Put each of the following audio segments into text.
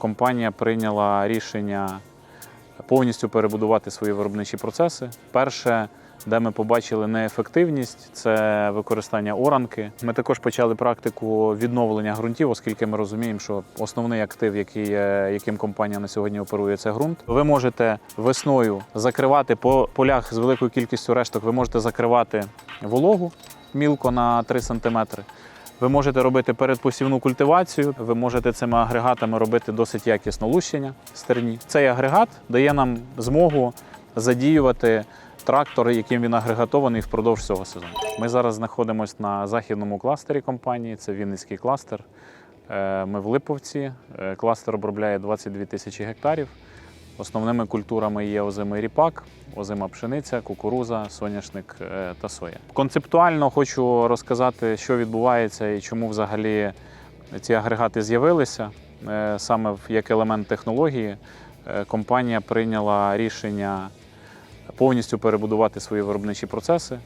Компанія прийняла рішення повністю перебудувати свої виробничі процеси. Перше, де ми побачили неефективність, це використання оранки. Ми також почали практику відновлення ґрунтів, оскільки ми розуміємо, що основний актив, який, е, яким компанія на сьогодні оперує, це ґрунт. Ви можете весною закривати по полях з великою кількістю решток. Ви можете закривати вологу мілко на 3 см. Ви можете робити передпосівну культивацію, ви можете цими агрегатами робити досить якісно лущення стерні. Цей агрегат дає нам змогу задіювати трактор, яким він агрегатований впродовж цього сезону. Ми зараз знаходимося на західному кластері компанії, це Вінницький кластер. Е, Ми в Липовці. Е, Кластер обробляє 22 тисячі гектарів. Основними культурами є озимий ріпак, озима пшениця, кукуруза, соняшник е, та соя. Концептуально хочу розказати, що відбувається і чому взагалі ці агрегати з'явилися. Е, Саме як елемент технології е, компанія прийняла рішення повністю перебудувати свої виробничі процеси.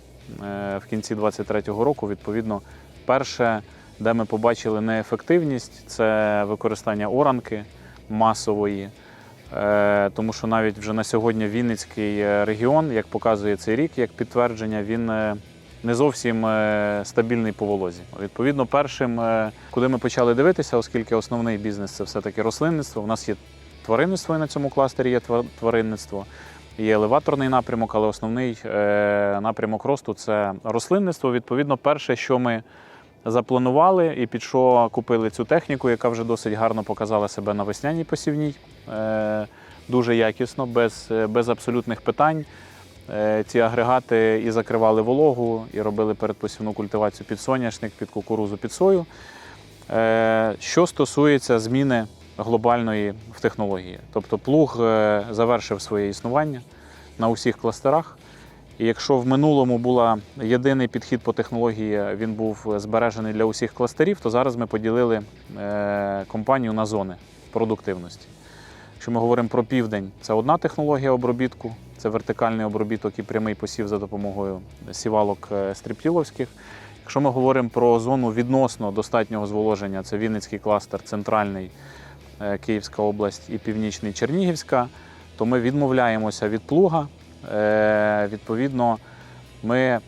В кінці 2023 року, відповідно, перше, де ми побачили неефективність, це використання оранки масової. Е, Тому що навіть вже на сьогодні Вінницький е, регіон, як показує цей рік, як підтвердження, він е, не зовсім стабільний по волозі. Відповідно, першим, куди ми почали дивитися, оскільки основний бізнес це все-таки рослинництво. У нас є тваринництво і на цьому кластері є твар- тваринництво. Є елеваторний напрямок, але основний напрямок росту це рослинництво. Відповідно, перше, що ми запланували і під що купили цю техніку, яка вже досить гарно показала себе на весняній посівній. Е, Дуже якісно, без, без абсолютних питань. Е, Ці агрегати і закривали вологу, і робили передпосівну культивацію під соняшник, під кукурузу, під сою. Е, Що стосується зміни глобальної в технології, тобто плуг завершив своє існування на усіх кластерах. І якщо в минулому була єдиний підхід по технології, він був збережений для усіх кластерів, то зараз ми поділили компанію на зони продуктивності. Якщо ми говоримо про південь, це одна технологія обробітку, це вертикальний обробіток і прямий посів за допомогою сівалок е, стріптіловських. Якщо ми говоримо про зону відносно достатнього зволоження, це Вінницький кластер, центральний е, Київська область і північний Чернігівська, то ми відмовляємося від плуга. Е, Відповідно, ми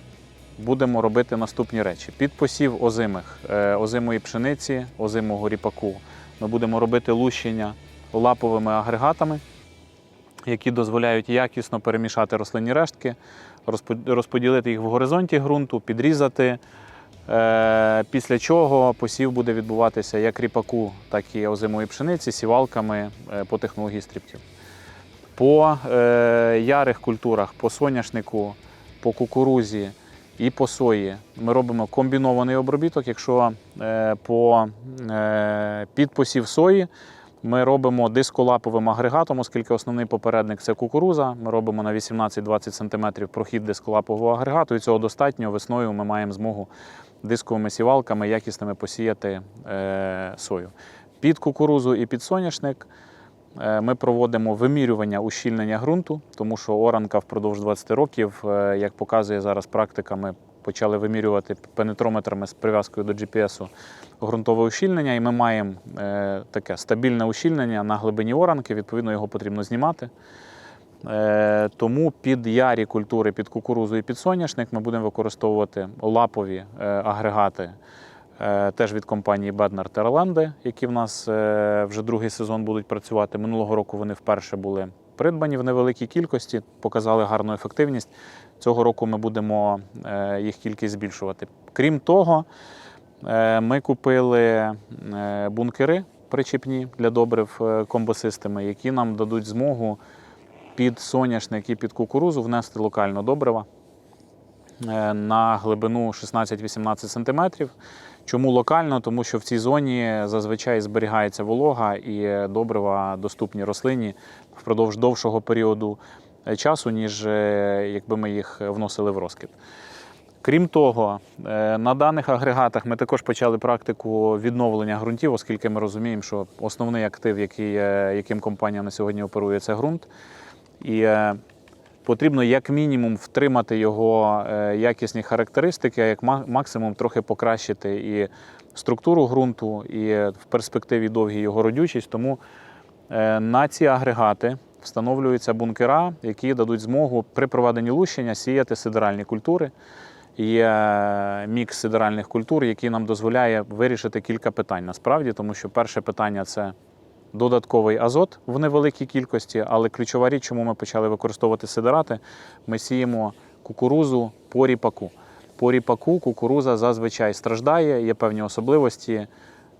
будемо робити наступні речі: під посів озимих, озимої пшениці, озимого ріпаку. Ми будемо робити лущення лаповими агрегатами, які дозволяють якісно перемішати рослинні рештки, розподілити їх в горизонті ґрунту, підрізати. Е, Після чого посів буде відбуватися як ріпаку, так і озимої пшениці сівалками е, по технології стріптів. По е, ярих культурах, по соняшнику, по кукурузі і по сої ми робимо комбінований обробіток. Якщо по підпосів сої ми робимо дисколаповим агрегатом, оскільки основний попередник це кукуруза. Ми робимо на 18-20 см прохід дисколапового агрегату, і цього достатньо. Весною ми маємо змогу дисковими сівалками якісними посіяти е, сою. Під кукурузу і під соняшник Е, Ми проводимо вимірювання ущільнення ґрунту, тому що оранка впродовж 20 років, е, як показує зараз практика, ми почали вимірювати пенетрометрами з прив'язкою до GPS ґрунтове ущільнення, і ми маємо е, таке стабільне ущільнення на глибині оранки, відповідно, його потрібно знімати. Е, Тому під ярі культури, під кукурузу і під соняшник ми будемо використовувати лапові е, агрегати е, теж від компанії Bednar Terraland, які в нас е, вже другий сезон будуть працювати. Минулого року вони вперше були придбані в невеликій кількості, показали гарну ефективність. Цього року ми будемо е, їх кількість збільшувати. Крім того, ми купили е, бункери причіпні для добрив е, комбосистеми, які нам дадуть змогу під соняшник і під кукурузу внести локально добрива е, на глибину 16-18 см. Чому локально? Тому що в цій зоні зазвичай зберігається волога і добрива доступні рослині впродовж довшого періоду е, часу, ніж е, якби ми їх вносили в розкид. Крім того, е, на даних агрегатах ми також почали практику відновлення ґрунтів, оскільки ми розуміємо, що основний актив, який, е, яким компанія на сьогодні оперує, це ґрунт. І е, потрібно як мінімум втримати його якісні характеристики, а як максимум трохи покращити і структуру ґрунту, і в перспективі довгій його родючість. Тому На ці агрегати встановлюються бункера, які дадуть змогу при проведенні лущення сіяти сидеральні культури. Є мікс сидеральних культур, який нам дозволяє вирішити кілька питань насправді, тому що перше питання це додатковий азот в невеликій кількості, але ключова річ, чому ми почали використовувати сидерати, ми сіємо кукурузу по ріпаку. По ріпаку кукуруза зазвичай страждає, є певні особливості.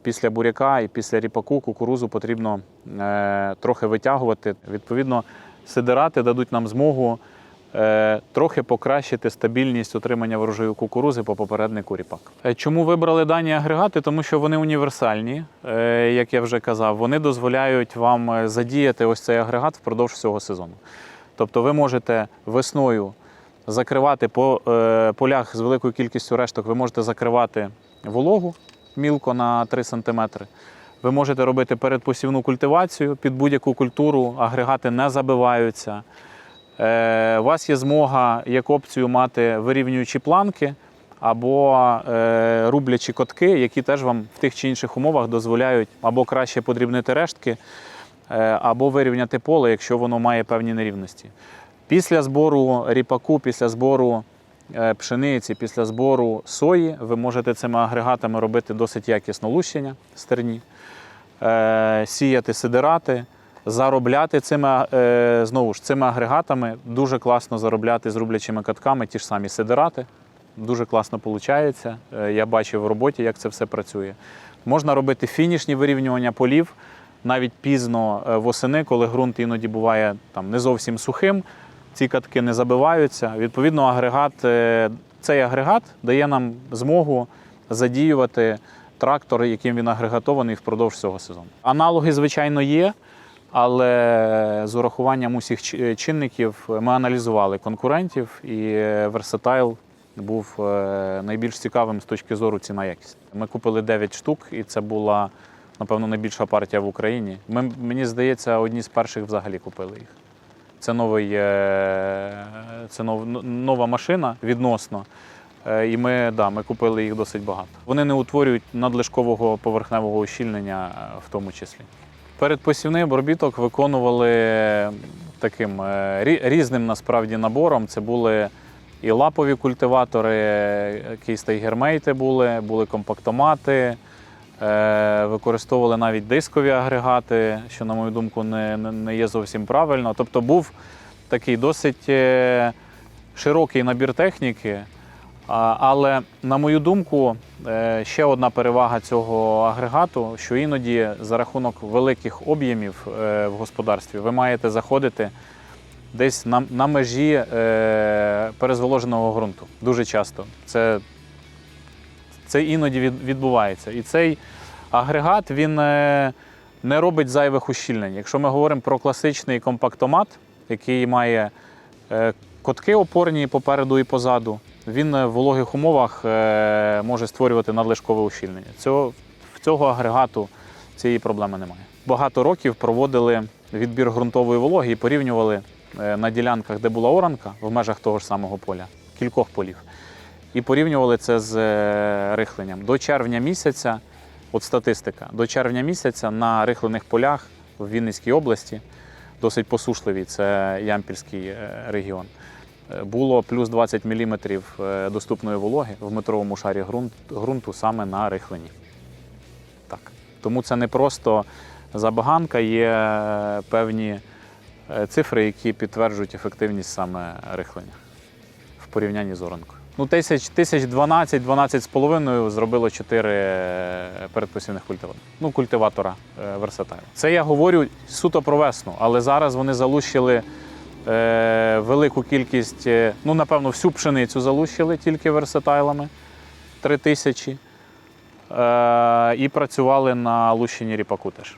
Після буряка і після ріпаку кукурузу потрібно е, трохи витягувати. Відповідно, сидерати дадуть нам змогу трохи покращити стабільність отримання врожаю кукурузи по попереднику ріпак. Е, Чому вибрали дані агрегати? Тому що вони універсальні, е, як я вже казав, вони дозволяють вам е, задіяти ось цей агрегат впродовж всього сезону. Тобто ви можете весною закривати по е, полях з великою кількістю решток, ви можете закривати вологу мілко на 3 см. Ви можете робити передпосівну культивацію під будь-яку культуру, агрегати не забиваються. Е, у вас є змога як опцію мати вирівнюючі планки або е, рублячі котки, які теж вам в тих чи інших умовах дозволяють або краще подрібнити рештки, е, або вирівняти поле, якщо воно має певні нерівності. Після збору ріпаку, після збору пшениці, після збору сої, ви можете цими агрегатами робити досить якісно лущення стерні, сіяти сидирати, заробляти цими, е, знову ж, цими агрегатами. Дуже класно заробляти з рублячими катками ті ж самі сидирати. Дуже класно виходить. Я бачив в роботі, як це все працює. Можна робити фінішні вирівнювання полів навіть пізно е, восени, коли ґрунт іноді буває там, не зовсім сухим, ці катки не забиваються. Відповідно, агрегат, е, цей агрегат дає нам змогу задіювати трактор, яким він агрегатований впродовж цього сезону. Аналоги, звичайно, є. Але з урахуванням усіх чи- чинників ми аналізували конкурентів, і Versatile був е, найбільш цікавим з точки зору ціна якість. Ми купили 9 штук, і це була, напевно, найбільша партія в Україні. Ми, мені здається, одні з перших взагалі купили їх. Це, новий, е, це нов, нова машина відносно. Е, І ми, да, ми купили їх досить багато. Вони не утворюють надлишкового поверхневого ущільнення е, в тому числі. Передпосівний обробіток виконували таким е, різним насправді набором. Це були і лапові культиватори, кейста і гермейти були, були компактомати, е, використовували навіть дискові агрегати, що, на мою думку, не, не- є зовсім правильно. Тобто був такий досить е, широкий набір техніки. Але, на мою думку, е, ще одна перевага цього агрегату, що іноді за рахунок великих об'ємів е, в господарстві ви маєте заходити десь на, на межі е, перезволоженого ґрунту. Дуже часто. Це, це іноді відбувається. І цей агрегат він не робить зайвих ущільнень. Якщо ми говоримо про класичний компактомат, який має котки опорні попереду і позаду, він е, в вологих умовах е, може створювати надлишкове ущільнення. Цього, цього агрегату цієї проблеми немає. Багато років проводили відбір ґрунтової вологи і порівнювали е, на ділянках, де була оранка, в межах того ж самого поля, кількох полів. І порівнювали це з рихленням. До червня місяця, от статистика, до червня місяця на рихлених полях в Вінницькій області, досить посушливий, це Ямпільський регіон. Е, Було плюс 20 мм доступної вологи в метровому шарі ґрунт, ґрунту саме на рихлені. Так. Тому це не просто забаганка, є е, певні е, цифри, які підтверджують ефективність саме рихлення в порівнянні з оранкою. Ну, тисяч, тисяч 12, 12 зробило 4 передпосівних культиватора. Ну, культиватора е, Versatile. Це я говорю суто про весну, але зараз вони залущили е, велику кількість, е, ну, напевно, всю пшеницю залущили тільки версатайлами три тисячі. Е, і працювали на лущенні ріпаку теж.